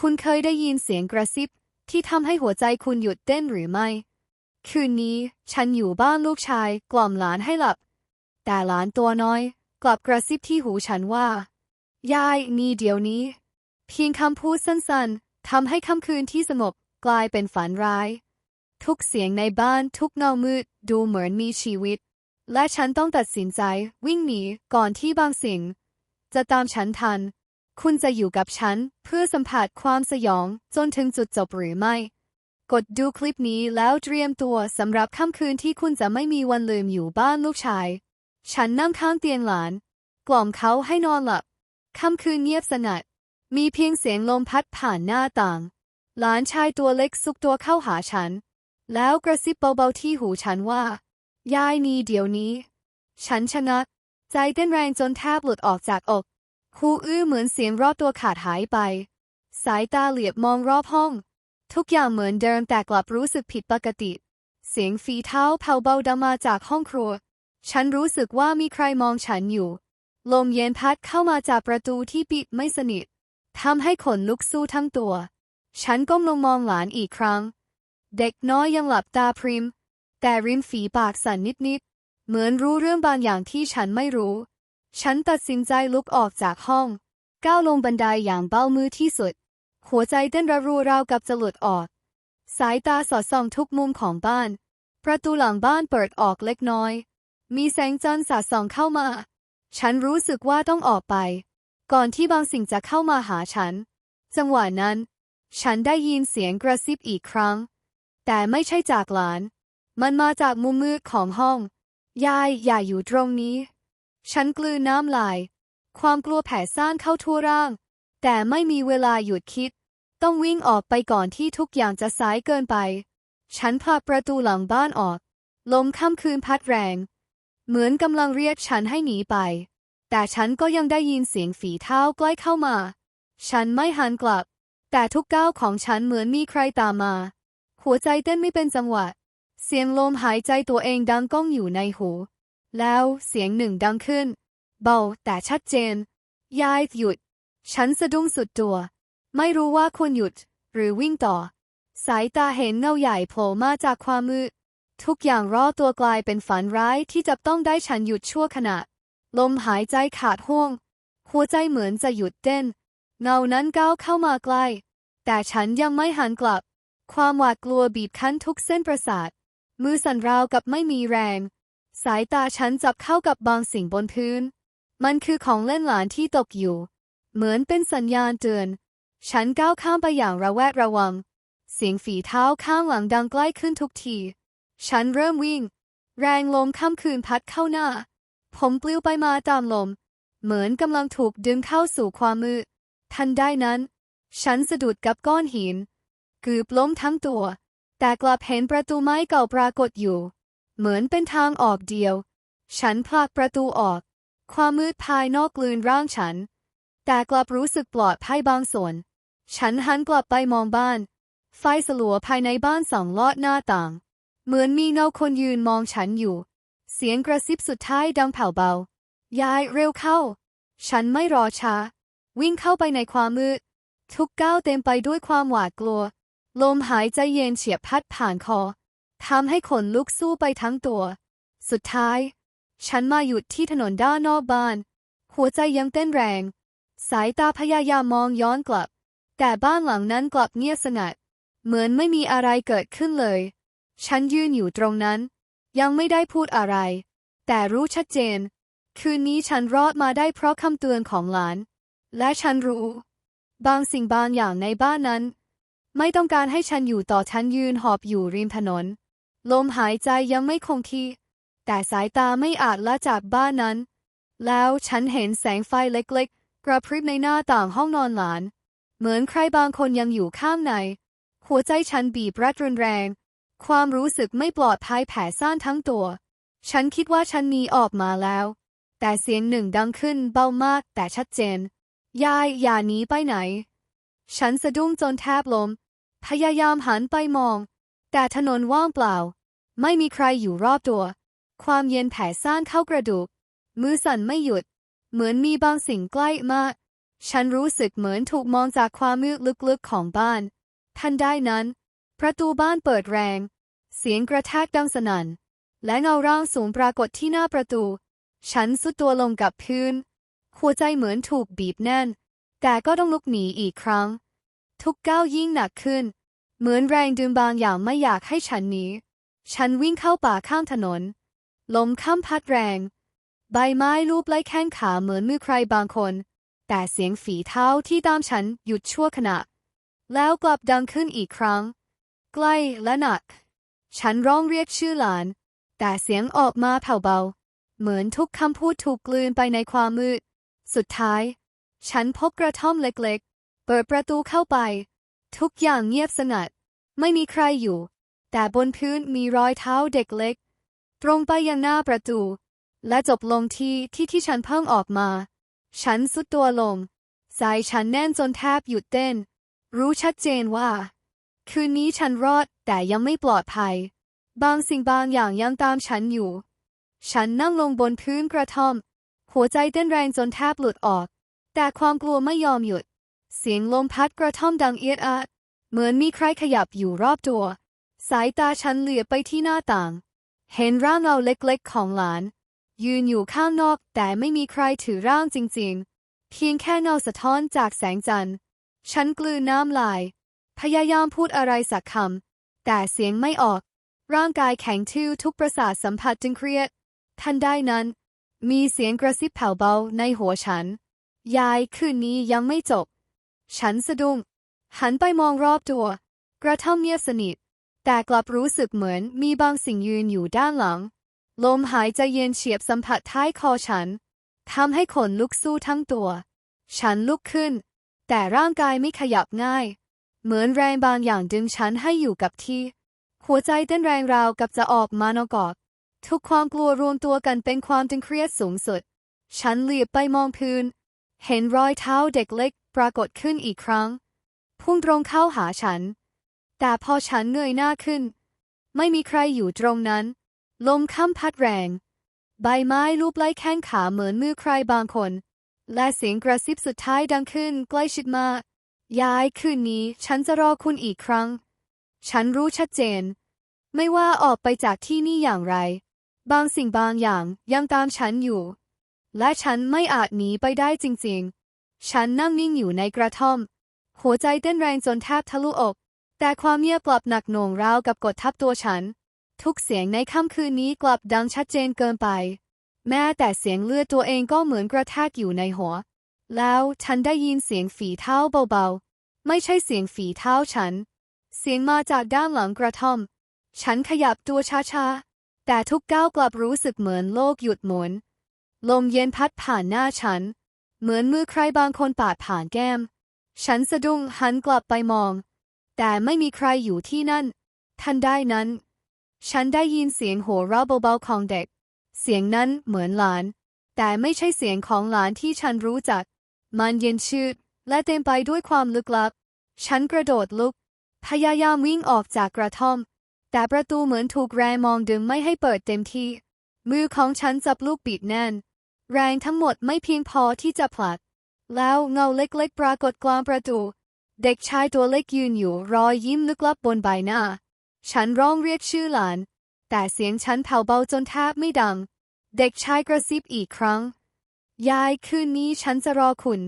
คุณเคยได้ยินเสียงกระซิบที่ทำให้หัวใจคุณหยุดเต้นหรือไม่ คืนนี้ฉันอยู่บ้านลูกชายกล่อมหลานให้หลับ แต่หลานตัวน้อย กลับกระซิบที่หูฉันว่า ยายนี่เดี๋ยวนี้ เพียงคำพูดสั้นๆทำให้ค่ำคืนที่สงบกลายเป็นฝันร้าย ทุกเสียงในบ้านทุกเงามืดดูเหมือนมีชีวิต และฉันต้องตัดสินใจวิ่งหนีก่อนที่บางสิ่ง จะตามฉันทัน คุณจะอยู่กับฉันเพื่อสัมผัสความสยองจนถึงจุดจบหรือไม่ กดดูคลิปนี้แล้วเตรียมตัวสำหรับค่ำคืนที่คุณจะไม่มีวันลืมอยู่บ้านลูกชาย ฉันนั่งข้างเตียงหลาน กล่อมเขาให้นอนหลับ ค่ำคืนเงียบสงัด มีเพียงเสียงลมพัดผ่านหน้าต่าง หลานชายตัวเล็กซุกตัวเข้าหาฉัน แล้วกระซิบเบาๆที่หูฉันว่า ยายนี่เดี๋ยวนี้ ฉันชนะ ใจเต้นแรงจนแทบหลุดออกจากอก หูอื้อเหมือนเสียงรอบตัวขาดหายไป สายตาเหลียบมองรอบห้อง ทุกอย่างเหมือนเดิมแต่กลับรู้สึกผิดปกติ เสียงฝีเท้าเผาเบาดังมาจากห้องครัว ฉันรู้สึกว่ามีใครมองฉันอยู่ ลมเย็นพัดเข้ามาจากประตูที่ปิดไม่สนิททำให้ขนลุกสู้ทั้งตัว ฉันก้มลงมองหลานอีกครั้ง เด็กน้อยยังหลับตาพริม แต่ริมฝีปากสั่นนิดๆ เหมือนรู้เรื่องบางอย่างที่ฉันไม่รู้ ฉันตัดสินใจลุกออกจากห้อง ก้าวลงบันไดอย่างเบ้ามือที่สุด หัวใจเต้นระรัวราวกับจะหลุดออก สายตาสอดส่องทุกมุมของบ้าน ประตูหลังบ้านเปิดออกเล็กน้อย มีแสงจันทร์สาดส่องเข้ามา ฉันรู้สึกว่าต้องออกไป ก่อนที่บางสิ่งจะเข้ามาหาฉัน จังหวะนั้น ฉันได้ยินเสียงกระซิบอีกครั้ง แต่ไม่ใช่จากหลาน มันมาจากมุมมืดของห้อง ยายอย่าอยู่ตรงนี้ ฉันกลืนน้ำลาย ความกลัวแผ่ซ่านเข้าทั่วร่าง แต่ไม่มีเวลาหยุดคิด ต้องวิ่งออกไปก่อนที่ทุกอย่างจะสายเกินไป ฉันผลักประตูหลังบ้านออก ลมค่ำคืนพัดแรง เหมือนกำลังเรียกฉันให้หนีไป แต่ฉันก็ยังได้ยินเสียงฝีเท้าใกล้เข้ามา ฉันไม่หันกลับ แต่ทุกก้าวของฉันเหมือนมีใครตามมา หัวใจเต้นไม่เป็นจังหวะ เสียงลมหายใจตัวเองดังก้องอยู่ในหู แล้วเสียงหนึ่งดังขึ้น เบาแต่ชัดเจน ยายหยุด ฉันสะดุ้งสุดตัว ไม่รู้ว่าควรหยุดหรือวิ่งต่อ สายตาเห็นเงาใหญ่โผล่มาจากความมืด ทุกอย่างรอตัวกลายเป็นฝันร้ายที่จะต้องได้ฉันหยุดชั่วขณะ ลมหายใจขาดห่วง หัวใจเหมือนจะหยุดเต้น เงานั้นก้าวเข้ามาใกล้ แต่ฉันยังไม่หันกลับ ความหวาดกลัวบีบคั้นทุกเส้นประสาท มือสั่นราวกับไม่มีแรง สายตาฉันจับเข้ากับบางสิ่งบนพื้น มันคือของเล่นหลานที่ตกอยู่ เหมือนเป็นสัญญาณเตือน ฉันก้าวข้ามไปอย่างระแวดระวัง เสียงฝีเท้าข้างหลังดังใกล้ขึ้นทุกที ฉันเริ่มวิ่ง แรงลมค่ำคืนพัดเข้าหน้า ผมปลิวไปมาตามลม เหมือนกำลังถูกดึงเข้าสู่ความมืด ทันใดนั้น ฉันสะดุดกับก้อนหินกืบล้มทั้งตัว แต่กลับเห็นประตูไม้เก่าปรากฏอยู่ เหมือนเป็นทางออกเดียว ฉันผลักประตูออก ความมืดภายนอกกลืนร่างฉัน แต่กลับรู้สึกปลอดภัยบางส่วน ฉันหันกลับไปมองบ้าน ไฟสลัวภายในบ้านส่องลอดหน้าต่าง เหมือนมีเงาคนยืนมองฉันอยู่ เสียงกระซิบสุดท้ายดังแผ่วเบา ยายเร็วเข้า ฉันไม่รอช้า วิ่งเข้าไปในความมืด ทุกก้าวเต็มไปด้วยความหวาดกลัว ลมหายใจเย็นเฉียบพัดผ่านคอ ทำให้ขนลุกสู้ไปทั้งตัว สุดท้าย ฉันมาหยุดที่ถนนด้านนอกบ้าน หัวใจยังเต้นแรง สายตาพยายามมองย้อนกลับ แต่บ้านหลังนั้นกลับเงียบสงัด เหมือนไม่มีอะไรเกิดขึ้นเลย ฉันยืนอยู่ตรงนั้น ยังไม่ได้พูดอะไร แต่รู้ชัดเจน คืนนี้ฉันรอดมาได้เพราะคำเตือนของหลาน และฉันรู้ บางสิ่งบางอย่างในบ้านนั้น ไม่ต้องการให้ฉันอยู่ต่อฉันยืนหอบอยู่ริมถนน ลมหายใจยังไม่คงที่ แต่สายตาไม่อาจละจากบ้านนั้น แล้วฉันเห็นแสงไฟเล็กๆ กระพริบในหน้าต่างห้องนอนหลาน เหมือนใครบางคนยังอยู่ข้างใน หัวใจฉันบีบรัดรุนแรง ความรู้สึกไม่ปลอดภัยแผ่ซ่านทั้งตัว ฉันคิดว่าฉันหนีออกมาแล้ว แต่เสียงหนึ่งดังขึ้นเบามากแต่ชัดเจน ยายอย่าหนีไปไหน ฉันสะดุ้งจนแทบลม พยายามหันไปมอง แต่ถนนว่างเปล่า ไม่มีใครอยู่รอบตัว ความเย็นแผ่ซ่านเข้ากระดูก มือสั่นไม่หยุด เหมือนมีบางสิ่งใกล้มาก ฉันรู้สึกเหมือนถูกมองจากความมืดลึกๆของบ้าน ทันใดนั้น ประตูบ้านเปิดแรง เสียงกระแทกดังสนั่น และเงาร่างสูงปรากฏที่หน้าประตู ฉันสุดตัวลงกับพื้น หัวใจเหมือนถูกบีบแน่น แต่ก็ต้องลุกหนีอีกครั้ง ทุกก้าวยิ่งหนักขึ้น เหมือนแรงดึงบางอย่างไม่อยากให้ฉันหนีฉันวิ่งเข้าป่าข้างถนน ลมข้ามพัดแรง ใบไม้ลูบไล่แข้งขาเหมือนมือใครบางคน แต่เสียงฝีเท้าที่ตามฉันหยุดชั่วขณะ แล้วกลับดังขึ้นอีกครั้ง ใกล้และหนัก ฉันร้องเรียกชื่อหลาน แต่เสียงออกมาแผ่วเบา เหมือนทุกคำพูดถูกกลืนไปในความมืด สุดท้าย ฉันพบกระท่อมเล็กๆ เปิดประตูเข้าไป ทุกอย่างเงียบสงัด ไม่มีใครอยู่ แต่บนพื้นมีรอยเท้าเด็กเล็ก ตรงไปยังหน้าประตู และจบลงที่ที่ที่ฉันเพิ่งออกมา ฉันสุดตัวลง สายฉันแน่นจนแทบหยุดเต้น รู้ชัดเจนว่า คืนนี้ฉันรอดแต่ยังไม่ปลอดภัย บางสิ่งบางอย่างยังตามฉันอยู่ ฉันนั่งลงบนพื้นกระท่อม หัวใจเต้นแรงจนแทบหลุดออก แต่ความกลัวไม่ยอมหยุด เสียงลมพัดกระท่อมดังเอียดอาด เหมือนมีใครขยับอยู่รอบตัว สายตาฉันเหลือไปที่หน้าต่าง เห็นร่างเงาเล็กๆของหลาน ยืนอยู่ข้างนอกแต่ไม่มีใครถือร่างจริงๆ เพียงแค่เงาสะท้อนจากแสงจันทร์ ฉันกลืนน้ำลาย พยายามพูดอะไรสักคำแต่เสียงไม่ออก ร่างกายแข็งทื่อทุกประสาทสัมผัสจึงเครียด ทันใดนั้น มีเสียงกระซิบแผ่วเบาในหัวฉัน ยายคืนนี้ยังไม่จบ ฉันสะดุ้งหันไปมองรอบตัว กระท่อมเงียบสนิท แต่กลับรู้สึกเหมือนมีบางสิ่งยืนอยู่ด้านหลัง ลมหายใจเย็นเฉียบสัมผัสท้ายคอฉันทำให้ขนลุกสู้ทั้งตัว ฉันลุกขึ้น แต่ร่างกายไม่ขยับง่าย เหมือนแรงบางอย่างดึงฉันให้อยู่กับที่ หัวใจเต้นแรงราวกับจะออกมานอกออกทุกความกลัวรวมตัวกันเป็นความตึงเครียดสูงสุด ฉันเหลียบไปมองพื้น เห็นรอยเท้าเด็กเล็กปรากฏขึ้นอีกครั้ง พุ่งตรงเข้าหาฉัน แต่พอฉันเงยหน้าขึ้น ไม่มีใครอยู่ตรงนั้น ลมค่ำพัดแรง ใบไม้ลูบไล่แข้งขาเหมือนมือใครบางคน และเสียงกระซิบสุดท้ายดังขึ้นใกล้ชิดมากยายคืนนี้ฉันจะรอคุณอีกครั้ง ฉันรู้ชัดเจน ไม่ว่าออกไปจากที่นี่อย่างไร บางสิ่งบางอย่างยังตามฉันอยู่ และฉันไม่อาจหนีไปได้จริงๆ ฉันนั่งนิ่งอยู่ในกระท่อม หัวใจเต้นแรงจนแทบทะลุอก แต่ความเงียบกลับหนักหน่วงราวกับกดทับตัวฉัน ทุกเสียงในค่ำคืนนี้กลับดังชัดเจนเกินไป แม้แต่เสียงเลือดตัวเองก็เหมือนกระแทกอยู่ในหัว แล้วฉันได้ยินเสียงฝีเท้าเบาๆ ไม่ใช่เสียงฝีเท้าฉัน เสียงมาจากด้านหลังกระท่อม ฉันขยับตัวช้าๆ แต่ทุกก้าวกลับรู้สึกเหมือนโลกหยุดหมุน ลมเย็นพัดผ่านหน้าฉัน เหมือนมือใครบางคนปาดผ่านแก้ม ฉันสะดุ้งหันกลับไปมอง แต่ไม่มีใครอยู่ที่นั่น ทันได้นั้น ฉันได้ยินเสียงหัวเราะเบาๆของเด็ก เสียงนั้นเหมือนหลาน แต่ไม่ใช่เสียงของหลานที่ฉันรู้จัก มันเย็นชืดและเต็มไปด้วยความลึกลับ ฉันกระโดดลุก พยายามวิ่งออกจากกระท่อม แต่ประตูเหมือนถูกแรงมองดึงไม่ให้เปิดเต็มที่ มือของฉันจับลูกปิดแน่น แรงทั้งหมดไม่เพียงพอที่จะผลัก แล้วเงาเล็กๆ ปรากฏกลางประตู เด็กชายตัวเล็กยืนอยู่รอยยิ้มลึกลับบนใบหน้า ฉันร้องเรียกชื่อหลาน แต่เสียงฉันแผ่วเบาจนแทบไม่ดัง เด็กชายกระซิบอีกครั้ง ยายคืนนี้ฉันจะรอคุณ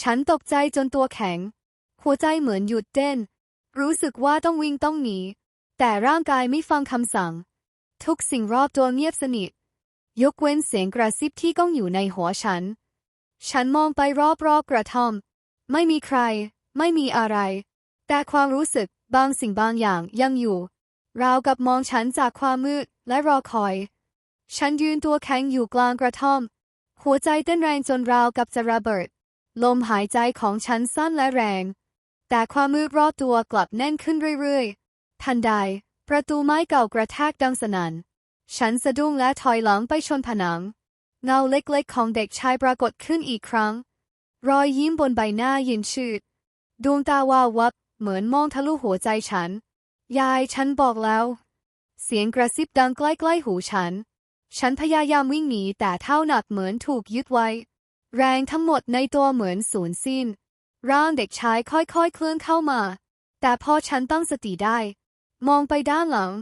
ฉันตกใจจนตัวแข็ง หัวใจเหมือนหยุดเต้น รู้สึกว่าต้องวิ่งต้องหนี แต่ร่างกายไม่ฟังคำสั่ง ทุกสิ่งรอบตัวเงียบสนิท ยกเว้นเสียงกระซิบที่ก้องอยู่ในหัวฉัน ฉันมองไปรอบๆกระท่อม ไม่มีใคร ไม่มีอะไร แต่ความรู้สึกบางสิ่งบางอย่างยังอยู่ราวกับมองฉันจากความมืดและรอคอย ฉันยืนตัวแข็งอยู่กลางกระท่อม หัวใจเต้นแรงจนราวกับจะระเบิด ลมหายใจของฉันสั้นและแรง แต่ความมืดรอบตัวกลับแน่นขึ้นเรื่อยๆ ทันใด ประตูไม้เก่ากระแทกดังสนั่น ฉันสะดุ้งและถอยหลังไปชนผนัง เงาเล็กๆของเด็กชายปรากฏขึ้นอีกครั้ง รอยยิ้มบนใบหน้าเย็นชืด ดวงตาวาววับ เหมือนมองทะลุหัวใจฉัน ยายฉันบอกแล้ว เสียงกระซิบดังใกล้ๆหูฉัน ฉันพยายามวิ่งหนีแต่เท้าหนักเหมือนถูกยึดไว้ แรงทั้งหมดในตัวเหมือนสูญสิ้น ร่างเด็กชายค่อยๆเคลื่อนเข้ามา แต่พอฉันตั้งสติได้ มองไปด้านหลัง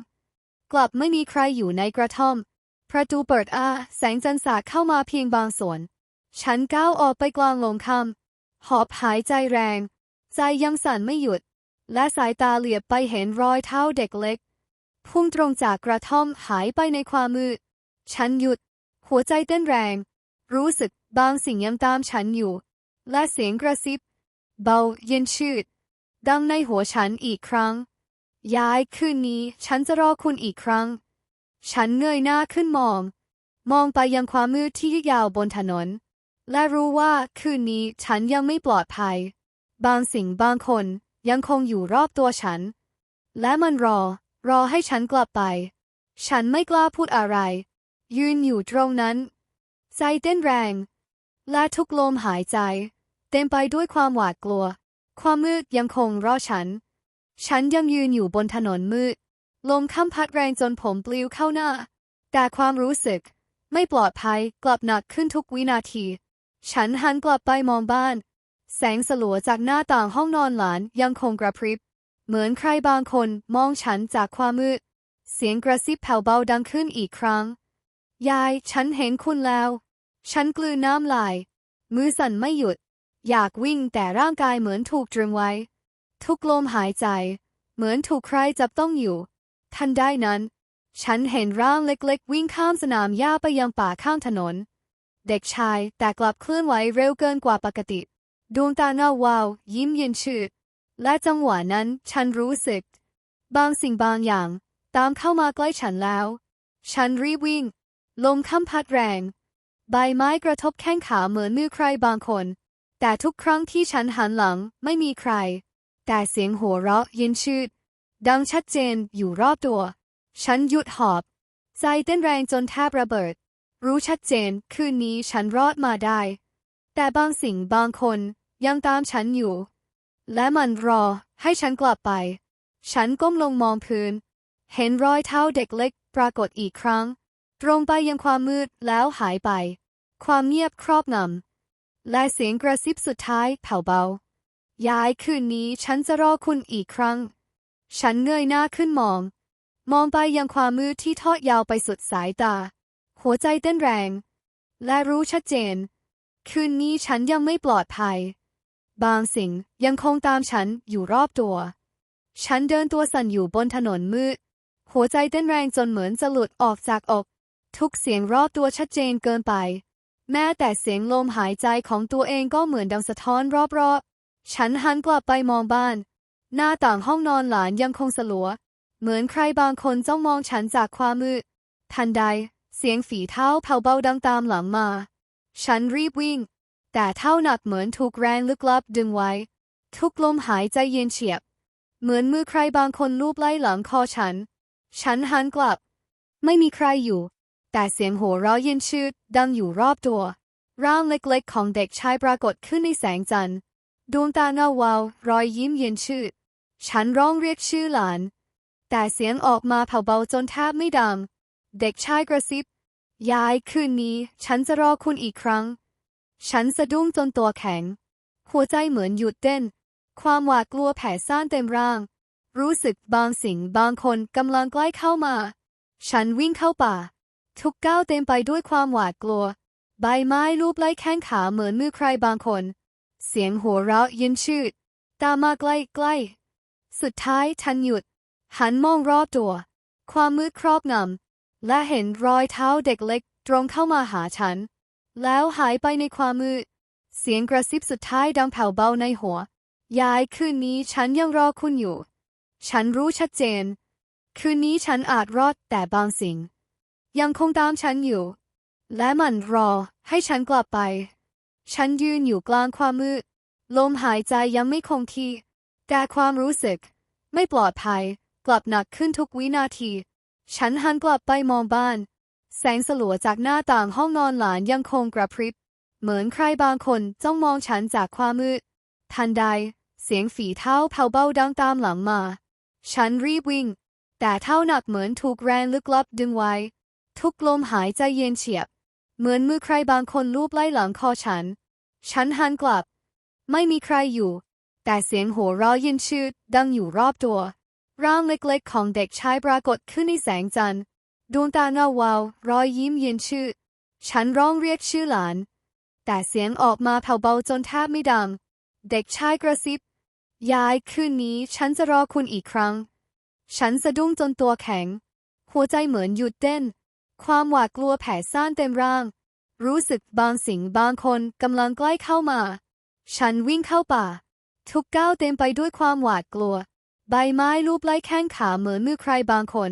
กลับไม่มีใครอยู่ในกระท่อม ประตูเปิดอาแสงจันทร์สาดเข้ามาเพียงบางส่วน ฉันก้าวออกไปกลางลงคำหอบหายใจแรง ใจยังสั่นไม่หยุด และสายตาเหลียบไปเห็นรอยเท้าเด็กเล็ก พุ่งตรงจากกระท่อมหายไปในความมืด ฉันหยุด หัวใจเต้นแรง รู้สึกบางสิ่งยังตามฉันอยู่ และเสียงกระซิบ เบาเย็นชืด ดังในหัวฉันอีกครั้ง ยายคืนนี้ ฉันจะรอคุณอีกครั้ง ฉันเงยหน้าขึ้นมอง มองไปยังความมืดที่ยาวบนถนน และรู้ว่าคืนนี้ฉันยังไม่ปลอดภัย บางสิ่งบางคนยังคงอยู่รอบตัวฉัน และมันรอ รอให้ฉันกลับไป ฉันไม่กล้าพูดอะไร ยืนอยู่ตรงนั้น ใจเต้นแรง และทุกลมหายใจ เต็มไปด้วยความหวาดกลัว ความมืดยังคงรอฉัน ฉันยังยืนอยู่บนถนนมืด ลมค่ำพัดแรงจนผมปลิวเข้าหน้า แต่ความรู้สึก ไม่ปลอดภัยกลับหนักขึ้นทุกวินาที ฉันหันกลับไปมองบ้าน แสงสลัวจากหน้าต่างห้องนอนหลานยังคงกระพริบ เหมือนใครบางคนมองฉันจากความมืด เสียงกระซิบแผ่วเบาดังขึ้นอีกครั้ง ยาย ฉันเห็นคุณแล้ว ฉันกลืนน้ำลาย มือสั่นไม่หยุด อยากวิ่งแต่ร่างกายเหมือนถูกตรึงไว้ ทุกลมหายใจ เหมือนถูกใครจับต้องอยู่ ทันใดนั้น ฉันเห็นร่างเล็กๆ วิ่งข้ามสนามหญ้าไปยังป่าข้างถนน เด็กชายแต่กลับเคลื่อนไหวเร็วเกินกว่าปกติ ดวงตาเงาวาว ยิ้มเย็นชื่นและจังหวะนั้นฉันรู้สึก บางสิ่งบางอย่าง ตามเข้ามาใกล้ฉันแล้ว ฉันรีบวิ่ง ลมค่ำพัดแรง ใบไม้กระทบแข้งขาเหมือนมือใครบางคน แต่ทุกครั้งที่ฉันหันหลังไม่มีใคร แต่เสียงหัวเราะย็นชืด ดังชัดเจนอยู่รอบตัว ฉันหยุดหอบ ใจเต้นแรงจนแทบระเบิด รู้ชัดเจนคืนนี้ฉันรอดมาได้ แต่บางสิ่งบางคนยังตามฉันอยู่ และมันรอให้ฉันกลับไป ฉันก้มลงมองพื้น เห็นรอยเท้าเด็กเล็กปรากฏอีกครั้ง ตรงไปยังความมืดแล้วหายไป ความเงียบครอบงำและเสียงกระซิบสุดท้ายแผ่วเบา ย้ายคืนนี้ฉันจะรอคุณอีกครั้ง ฉันเงยหน้าขึ้นมอง มองไปยังความมืดที่ทอดยาวไปสุดสายตา หัวใจเต้นแรง และรู้ชัดเจน คืนนี้ฉันยังไม่ปลอดภัย บางสิ่งยังคงตามฉันอยู่รอบตัว ฉันเดินตัวสั่นอยู่บนถนนมืด หัวใจเต้นแรงจนเหมือนจะหลุดออกจากอก ทุกเสียงรอบตัวชัดเจนเกินไป แม้แต่เสียงลมหายใจของตัวเองก็เหมือนดังสะท้อนรอบๆ ฉันหันกลับไปมองบ้าน หน้าต่างห้องนอนหลานยังคงสลัว เหมือนใครบางคนจ้องมองฉันจากความมืด ทันใด เสียงฝีเท้าเผาเบาดังตามหลังมา ฉันรีบวิ่ง แต่เท้าหนักเหมือนถูกแรงลึกลับดึงไว้ ทุกลมหายใจเย็นเฉียบ เหมือนมือใครบางคนลูบไล่หลังคอฉัน ฉันหันกลับ ไม่มีใครอยู่ แต่เสียงหัวเราะเย็นชืดดังอยู่รอบตัว ร่างเล็กๆของเด็กชายปรากฏขึ้นในแสงจันทร์ ดวงตาเงาวาว รอยยิ้มเย็นชืด ฉันร้องเรียกชื่อหลาน แต่เสียงออกมาเผาเบาจนแทบไม่ดัง เด็กชายกระซิบ ยายคืนนี้ ฉันจะรอคุณอีกครั้ง ฉันสะดุ้งจนตัวแข็ง หัวใจเหมือนหยุดเต้น ความหวาดกลัวแผ่ซ่านเต็มร่าง รู้สึกบางสิ่งบางคนกำลังใกล้เข้ามา ฉันวิ่งเข้าป่า ทุกก้าวเต็มไปด้วยความหวาดกลัว ใบไม้ลูบไล่แข้งขาเหมือนมือใครบางคน เสียงหัวเราะเย็นชืด ตามมาใกล้ๆสุดท้ายฉันหยุด หันมองรอบตัว ความมืดครอบงำและเห็นรอยเท้าเด็กเล็กตรงเข้ามาหาฉัน แล้วหายไปในความมืด เสียงกระซิบสุดท้ายดังแผ่วเบาในหัว ยายคืนนี้ฉันยังรอคุณอยู่ ฉันรู้ชัดเจน คืนนี้ฉันอาจรอดแต่บางสิ่ง ยังคงตามฉันอยู่ และมันรอให้ฉันกลับไป ฉันยืนอยู่กลางความมืด ลมหายใจยังไม่คงที่ แต่ความรู้สึก ไม่ปลอดภัย กลับหนักขึ้นทุกวินาที ฉันหันกลับไปมองบ้าน แสงสลัวจากหน้าต่างห้องนอนหลานยังคงกระพริบ เหมือนใครบางคนจ้องมองฉันจากความมืด ทันใด เสียงฝีเท้าเผาเบาดังตามหลังมา ฉันรีบวิ่ง แต่เท้าหนักเหมือนถูกแรงลึกลับดึงไว้ ทุกลมหายใจเย็นเฉียบ เหมือนมือใครบางคนลูบไล่หลังคอฉัน ฉันหันกลับ ไม่มีใครอยู่ แต่เสียงหัวเราะเยินชืดดังอยู่รอบตัว ร่างเล็กๆของเด็กชายปรากฏขึ้นในแสงจันทร์ดวงตาเงาวาว รอยยิ้มเย็นชืดฉันร้องเรียกชื่อหลาน แต่เสียงออกมาแผ่วเบาจนแทบไม่ดัง เด็กชายกระซิบ ยายคืนนี้ฉันจะรอคุณอีกครั้ง ฉันสะดุ้งจนตัวแข็ง หัวใจเหมือนหยุดเต้น ความหวาดกลัวแผ่ซ่านเต็มร่าง รู้สึกบางสิ่งบางคนกำลังใกล้เข้ามา ฉันวิ่งเข้าป่า ทุกก้าวเต็มไปด้วยความหวาดกลัว ใบไม้ลูบไล้แข้งขาเหมือนมือใครบางคน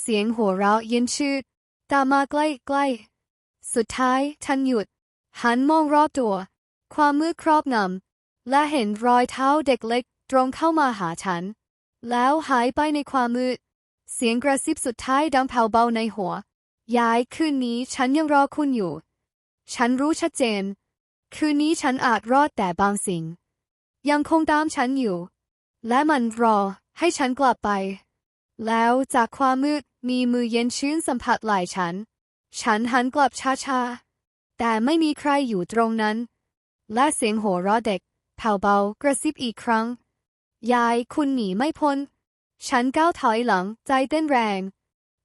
เสียงหัวเราะเย็นชืดตามมาใกล้ๆสุดท้ายฉันหยุด หันมองรอบตัว ความมืดครอบงำและเห็นรอยเท้าเด็กเล็กตรงเข้ามาหาฉัน แล้วหายไปในความมืด เสียงกระซิบสุดท้ายดังแผ่วเบาในหัว ย้ายคืนนี้ฉันยังรอคุณอยู่ ฉันรู้ชัดเจน คืนนี้ฉันอาจรอดแต่บางสิ่ง ยังคงตามฉันอยู่ และมันรอให้ฉันกลับไป แล้วจากความมืดมีมือเย็นชื้นสัมผัสไหล่ฉัน ฉันหันกลับช้าๆ แต่ไม่มีใครอยู่ตรงนั้น และเสียงหัวเราะเด็กแผ่วเบากระซิบอีกครั้ง ยายคุณหนีไม่พ้น ฉันก้าวถอยหลังใจเต้นแรง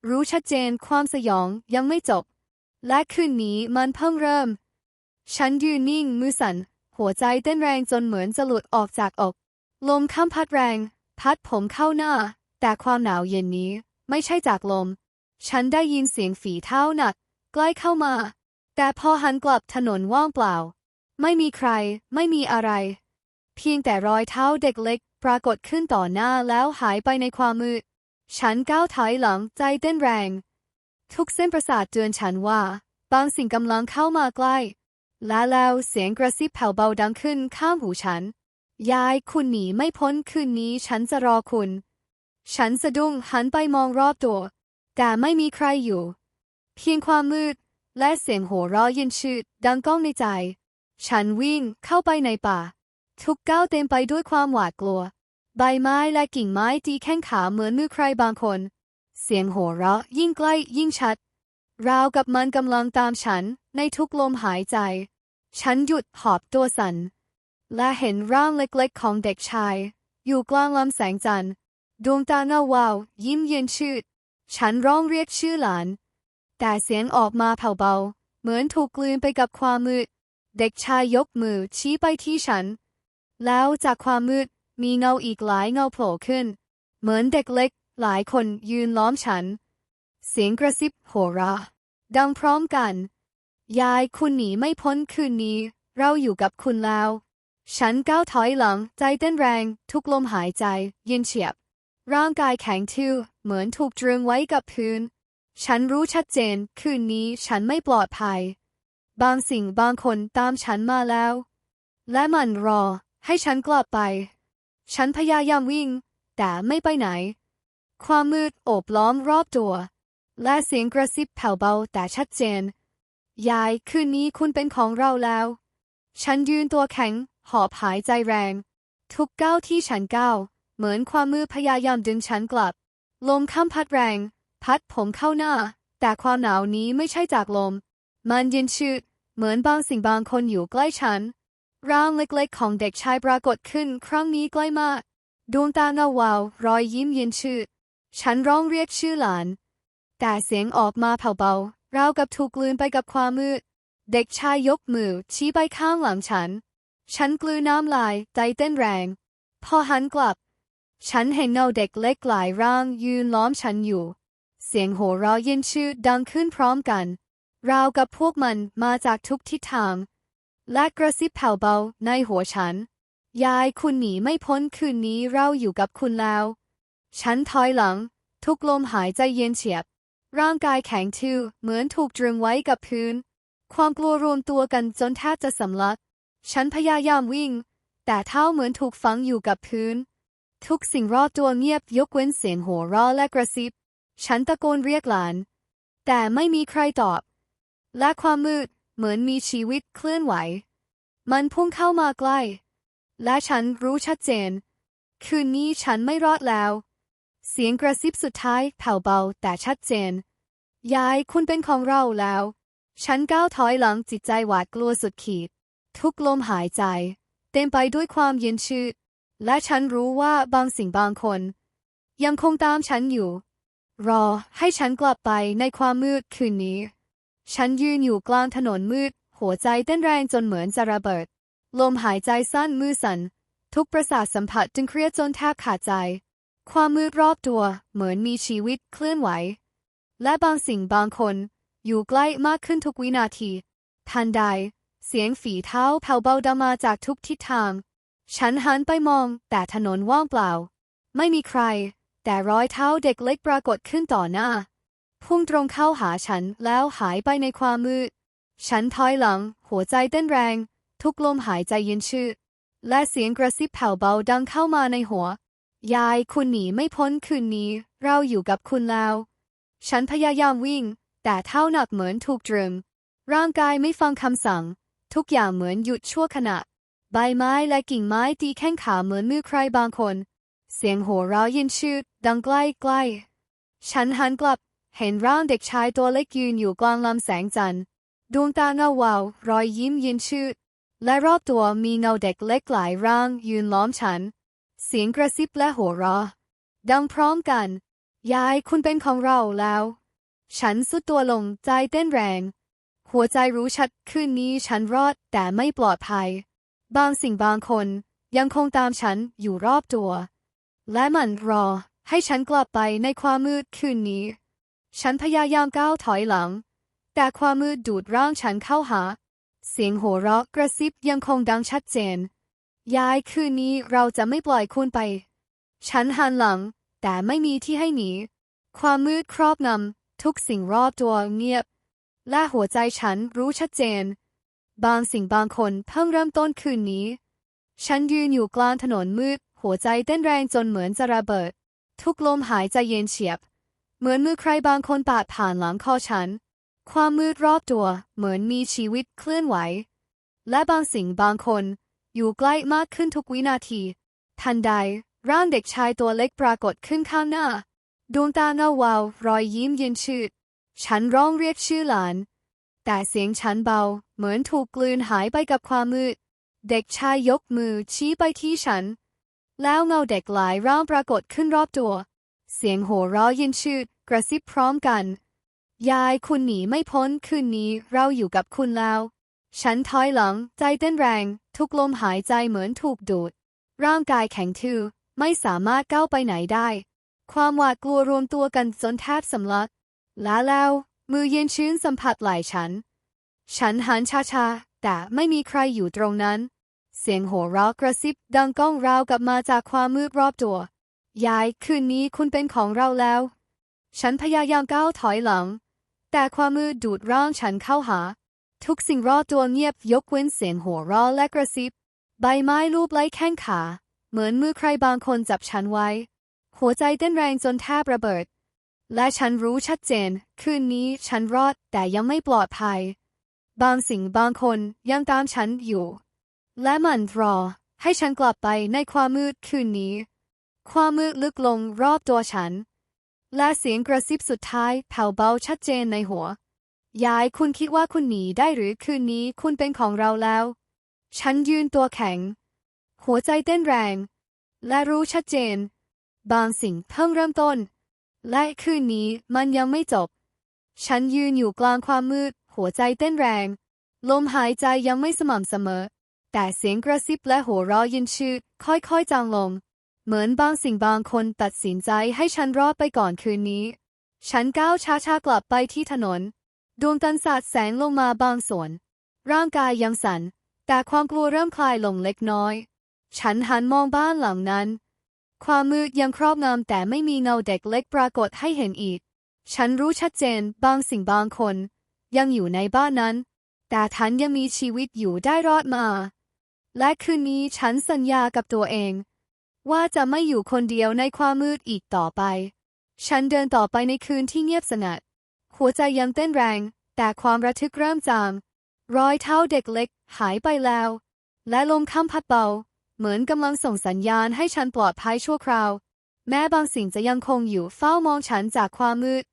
รู้ชัดเจนความสยองยังไม่จบ และคืนนี้มันเพิ่งเริ่ม ฉันยืนนิ่งมือสั่น หัวใจเต้นแรงจนเหมือนจะหลุดออกจากอก ลมข้ามพัดแรง พัดผมเข้าหน้า แต่ความหนาวเย็นนี้ไม่ใช่จากลม ฉันได้ยินเสียงฝีเท้าหนัก ใกล้เข้ามา แต่พอหันกลับถนนว่างเปล่า ไม่มีใคร ไม่มีอะไร เพียงแต่รอยเท้าเด็กเล็ก ปรากฏขึ้นต่อหน้าแล้วหายไปในความมืด ฉันก้าวถอยหลังใจเต้นแรง ทุกเส้นประสาทเตือนฉันว่า บางสิ่งกำลังเข้ามาใกล้ และแล้วเสียงกระซิบแผ่วเบาดังขึ้นข้างหูฉัน ยายคุณหนีไม่พ้นคืนนี้ฉันจะรอคุณ ฉันสะดุ้งหันไปมองรอบตัว แต่ไม่มีใครอยู่ เพียงความมืด และเสียงหัวเราะเย็นชืดดังก้องในใจ ฉันวิ่งเข้าไปในป่า ทุกก้าวเต็มไปด้วยความหวาดกลัว ใบไม้และกิ่งไม้ตีแข้งขาเหมือนมือใครบางคน เสียงหัวเราะยิ่งใกล้ยิ่งชัด ราวกับมันกำลังตามฉันในทุกลมหายใจ ฉันหยุดหอบตัวสัน่น และเห็นร่างเล็กๆของเด็กชาย อยู่กลางลำแสงจันทร์ ดวงตาเงาวาว ยิ้มเย็นชืด ฉันร้องเรียกชื่อหลาน แต่เสียงออกมาแผ่วเบา เหมือนถูกกลืนไปกับความมืด เด็กชายยกมือชี้ไปที่ฉัน แล้วจากความมืด มีเงาอีกหลายเงาโผล่ขึ้น เหมือนเด็กเล็ก หลายคนยืนล้อมฉัน เสียงกระซิบโหรา ดังพร้อมกัน ยายคุณหนีไม่พ้นคืนนี้ เราอยู่กับคุณแล้ว ฉันก้าวถอยหลังใจเต้นแรง ทุกลมหายใจเย็นเฉียบ ร่างกายแข็งทื่อเหมือนถูกตรึงไว้กับพื้น ฉันรู้ชัดเจน คืนนี้ฉันไม่ปลอดภัย บางสิ่งบางคนตามฉันมาแล้ว และมันรอให้ฉันกลับไป ฉันพยายามวิ่ง แต่ไม่ไปไหน ความมืดโอบล้อมรอบตัว และเสียงกระซิบแผ่วเบาแต่ชัดเจน ยายคืนนี้คุณเป็นของเราแล้ว ฉันยืนตัวแข็ง หอบหายใจแรง ทุกก้าวที่ฉันก้าว เหมือนความมือพยายามดึงฉันกลับ ลมข้ามพัดแรง พัดผมเข้าหน้า แต่ความหนาวนี้ไม่ใช่จากลม มันเย็นชืด เหมือนบางสิ่งบางคนอยู่ใกล้ฉัน ร่างเล็กๆ ของเด็กชายปรากฏขึ้นครั้งนี้ใกล้มาก ดวงตาเงาวาว รอยยิ้มเย็นชืดฉันร้องเรียกชื่อหลาน แต่เสียงออกมาแผ่วเบา ราวกับถูกกลืนไปกับความมืด เด็กชายยกมือชี้ไปข้างหลังฉัน ฉันกลืนน้ำลาย ใจเต้นแรง พอหันกลับ ฉันเห็นเงาเด็กเล็กหลายร่างยืนล้อมฉันอยู่ เสียงโห่เราะเย็นชืดดังขึ้นพร้อมกัน ราวกับพวกมันมาจากทุกทิศทาง และกระซิบแผ่วเบาในหัวฉัน ยายคุณหนีไม่พ้นคืนนี้เราอยู่กับคุณแล้ว ฉันถอยหลัง ทุกลมหายใจเย็นเฉียบ ร่างกายแข็งทื่อเหมือนถูกตรึงไว้กับพื้น ความกลัวรวมตัวกันจนแทบจะสำลัก ฉันพยายามวิ่ง แต่เท้าเหมือนถูกฝังอยู่กับพื้น ทุกสิ่งรอบตัวเงียบยกเว้นเสียงหัวเราะและกระซิบ ฉันตะโกนเรียกหลาน แต่ไม่มีใครตอบ และความมืด เหมือนมีชีวิตเคลื่อนไหว มันพุ่งเข้ามาใกล้ และฉันรู้ชัดเจน คืนนี้ฉันไม่รอดแล้ว เสียงกระซิบสุดท้ายแผ่วเบาแต่ชัดเจน ยายคุณเป็นของเราแล้ว ฉันก้าวถอยหลังจิตใจหวาดกลัวสุดขีด ทุกลมหายใจ เต็มไปด้วยความเย็นชืดและฉันรู้ว่าบางสิ่งบางคน ยังคงตามฉันอยู่ รอให้ฉันกลับไปในความมืดคืนนี้ ฉันยืนอยู่กลางถนนมืด หัวใจเต้นแรงจนเหมือนจะระเบิด ลมหายใจสั้นมือสั่น ทุกประสาทสัมผัสจึงเครียดจนแทบขาดใจ ความมืดรอบตัวเหมือนมีชีวิตเคลื่อนไหว และบางสิ่งบางคน อยู่ใกล้มากขึ้นทุกวินาที ทันใด เสียงฝีเท้าแผ่วเบาดังมาจากทุกทิศทาง ฉันหันไปมองแต่ถนนว่างเปล่า ไม่มีใคร แต่รอยเท้าเด็กเล็กปรากฏขึ้นต่อหน้า พุ่งตรงเข้าหาฉันแล้วหายไปในความมืด ฉันถอยหลัง หัวใจเต้นแรง ทุกลมหายใจเย็นชืดและเสียงกระซิบแผ่วเบาดังเข้ามาในหัว ยายคุณหนีไม่พ้นคืนนี้ เราอยู่กับคุณแล้ว ฉันพยายามวิ่ง แต่เท้าหนักเหมือนถูกตรึงร่างกายไม่ฟังคำสั่ง ทุกอย่างเหมือนหยุดชั่วขณะ ใบไม้และกิ่งไม้ตีแข้งขาเหมือนมือใครบางคน เสียงหัวเราะเย็นชืดดังใกล้ใกล้ ฉันหันกลับ เห็นร่างเด็กชายตัวเล็กยืนอยู่กลางลำแสงจันทร์ ดวงตาเงาวาว รอยยิ้มเย็นชืด และรอบตัวมีเงาเด็กเล็กหลายร่างยืนล้อมฉัน เสียงกระซิบและหัวเราะดังพร้อมกัน ยายคุณเป็นของเราแล้ว ฉันสุดตัวลงใจเต้นแรง หัวใจรู้ชัดคืนนี้ฉันรอดแต่ไม่ปลอดภัย บางสิ่งบางคนยังคงตามฉันอยู่รอบตัว และมันรอให้ฉันกลับไปในความมืดคืนนี้ ฉันพยายามก้าวถอยหลัง แต่ความมืดดูดร่างฉันเข้าหา เสียงหัวเราะกระซิบยังคงดังชัดเจน ยายคืนนี้เราจะไม่ปล่อยคุณไป ฉันหันหลัง แต่ไม่มีที่ให้หนี ความมืดครอบงำทุกสิ่งรอบตัวเงียบ และหัวใจฉันรู้ชัดเจน บางสิ่งบางคนเพิ่งเริ่มต้นคืนนี้ ฉันยืนอยู่กลางถนนมืด หัวใจเต้นแรงจนเหมือนจะระเบิด ทุกลมหายใจเย็นเฉียบ เหมือนมือใครบางคนปาดผ่านหลังคอฉัน ความมืดรอบตัว เหมือนมีชีวิตเคลื่อนไหว และบางสิ่งบางคน อยู่ใกล้มากขึ้นทุกวินาที ทันใด ร่างเด็กชายตัวเล็กปรากฏขึ้นข้างหน้า ดวงตาเงาวาว รอยยิ้มเย็นชืด ฉันร้องเรียกชื่อหลาน แต่เสียงฉันเบา เหมือนถูกกลืนหายไปกับความมืด เด็กชายยกมือชี้ไปที่ฉัน แล้วเงาเด็กหลายร่างปรากฏขึ้นรอบตัว เสียงโห่ร้องเย็นชืด กระซิบพร้อมกัน ยายคุณหนีไม่พ้นคืนนี้เราอยู่กับคุณแล้ว ฉันถอยหลังใจเต้นแรง ทุกลมหายใจเหมือนถูกดูด ร่างกายแข็งทื่อไม่สามารถก้าวไปไหนได้ ความหวาดกลัวรวมตัวกันจนแทบสำลักและแล้วมือเย็นชื้นสัมผัสไหล่ฉัน ฉันหันช้าๆ แต่ไม่มีใครอยู่ตรงนั้น เสียงโห่ร้องกระซิบดังก้องราวกลับมาจากความมืดรอบตัว ยายคืนนี้คุณเป็นของเราแล้ว ฉันพยายามก้าวถอยหลัง แต่ความมืดดูดร่างฉันเข้าหา ทุกสิ่งรอบตัวเงียบยกเว้นเสียงหัวเราะและกระซิบ ใบไม้ลูบไล้แข้งขา เหมือนมือใครบางคนจับฉันไว้ หัวใจเต้นแรงจนแทบระเบิด และฉันรู้ชัดเจน คืนนี้ฉันรอดแต่ยังไม่ปลอดภัย บางสิ่งบางคนยังตามฉันอยู่ และมันรอ ให้ฉันกลับไปในความมืดคืนนี้ ความมืดลึกลงรอบตัวฉัน และเสียงกระซิบสุดท้ายแผ่วเบาชัดเจนในหัว ยายคุณคิดว่าคุณหนีได้หรือคืนนี้คุณเป็นของเราแล้ว ฉันยืนตัวแข็ง หัวใจเต้นแรง และรู้ชัดเจน บางสิ่งเพิ่งเริ่มต้น และคืนนี้มันยังไม่จบ ฉันยืนอยู่กลางความมืด หัวใจเต้นแรง ลมหายใจยังไม่สม่ำเสมอ แต่เสียงกระซิบและหัวเราะยินชืดค่อยๆจางลง เหมือนบางสิ่งบางคนตัดสินใจให้ฉันรอดไปก่อนคืนนี้ ฉันก้าวช้าๆกลับไปที่ถนน ดวงจันทร์สาดแสงลงมาบางส่วน ร่างกายยังสั่น แต่ความกลัวเริ่มคลายลงเล็กน้อย ฉันหันมองบ้านหลังนั้น ความมืดยังครอบงำแต่ไม่มีเงาเด็กเล็กปรากฏให้เห็นอีก ฉันรู้ชัดเจนบางสิ่งบางคน ยังอยู่ในบ้านนั้น แต่ฉันยังมีชีวิตอยู่ได้รอดมา และคืนนี้ฉันสัญญากับตัวเอง ว่าจะไม่อยู่คนเดียวในความมืดอีกต่อไป ฉันเดินต่อไปในคืนที่เงียบสงัด หัวใจยังเต้นแรง แต่ความระทึกเริ่มจางรอยเท้าเด็กเล็กหายไปแล้ว และลมข้ามพัดเบา เหมือนกำลังส่งสัญญาณให้ฉันปลอดภัยชั่วคราว แม้บางสิ่งจะยังคงอยู่เฝ้ามองฉันจากความมืด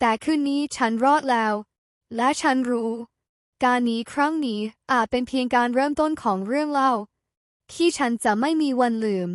แต่คืนนี้ฉันรอดแล้ว และฉันรู้ การณ์นี้ครั้งนี้อาจเป็นเพียงการเริ่มต้นของเรื่องเล่า ที่ฉันจะไม่มีวันลืม